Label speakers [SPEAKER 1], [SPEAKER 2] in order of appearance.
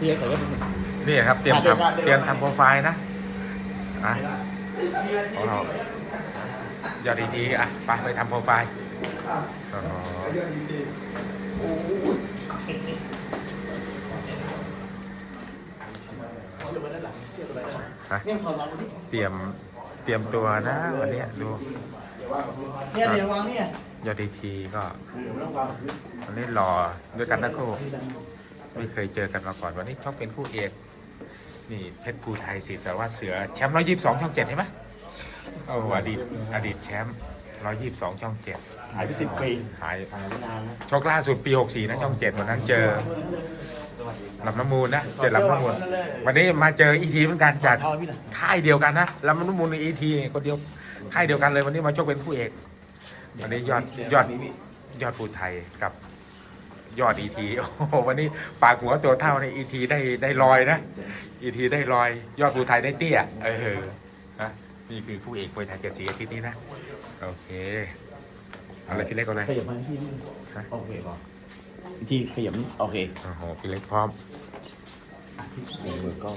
[SPEAKER 1] พี่เอกขออนุญาตนิดนึง
[SPEAKER 2] นี่ครับเตรียม
[SPEAKER 1] อะเดี๋ยวก่อน
[SPEAKER 2] ทำเตรียมทำโปรไฟล์นะอะของเรายอดดีๆอะไปไปทำโปรไฟล์อ๋อ
[SPEAKER 1] เชื่อไว้ด้านหลังเชื่อไว้ด้านหลังเนี่ยถอดวางไว้นี่
[SPEAKER 2] เตรียมเตรียมตัวนะวันเนี้ยดู
[SPEAKER 1] เนี่ยเดี๋ยววางเนี่ย
[SPEAKER 2] ยอดดีทีก็
[SPEAKER 1] เดี๋ยวไม่ต้องวาง
[SPEAKER 2] วันนี้หล่อด้วยกันทั้งคู่ ไม่เคยเจอกันมาก่อนวันนี้ชอบเป็นคู่เอกนี่เพชรภูไทยศรีสารวัตรเสือแชมป์ร้อยยี่สิบสองช่องเจ็ดใช่ไหมโอ้โหอดีตอดีตแชมป์ร้อยยี่สิบสองช่องเจ็ด
[SPEAKER 1] หายไปสิบปี
[SPEAKER 2] หาย
[SPEAKER 1] หายไปนานแล้ว
[SPEAKER 2] ชกล่าสุดปี64นะช่องเจ็ดวันนั้นเจอลำน้ำมูลนะเจอลำน้ำมูลวันนี้มาเจออีทีเหมือนกันจากค่ายเดียวกันนะลำน้ำมูลในอีทีคนเดียวค่ายเดียวกันเลยวันนี้มาชกเป็นผู้เอกวันนี้ยอดยอดยอดภูไทยกับ ยอดอีทีโอ้โหวันนี้ปากหัวตัวเท่าในอีทีได้ได้ลอยนะอีทีได้ลอย ยอดภูไทยได้เตี้ย เออนะนี่คือผู้เอกมวยไทยเจ็ดสีอาทิตย์นี้นะ โอเคเอาอะไรพี่เล็กเอาเลย
[SPEAKER 1] ขยับมาให้พี่นิดนึง
[SPEAKER 2] ฮะ
[SPEAKER 1] โอเคป่ะที่ขยับนี่โอเค
[SPEAKER 2] โอ้โหพี่เล็กพร้อม
[SPEAKER 1] มือกล้อง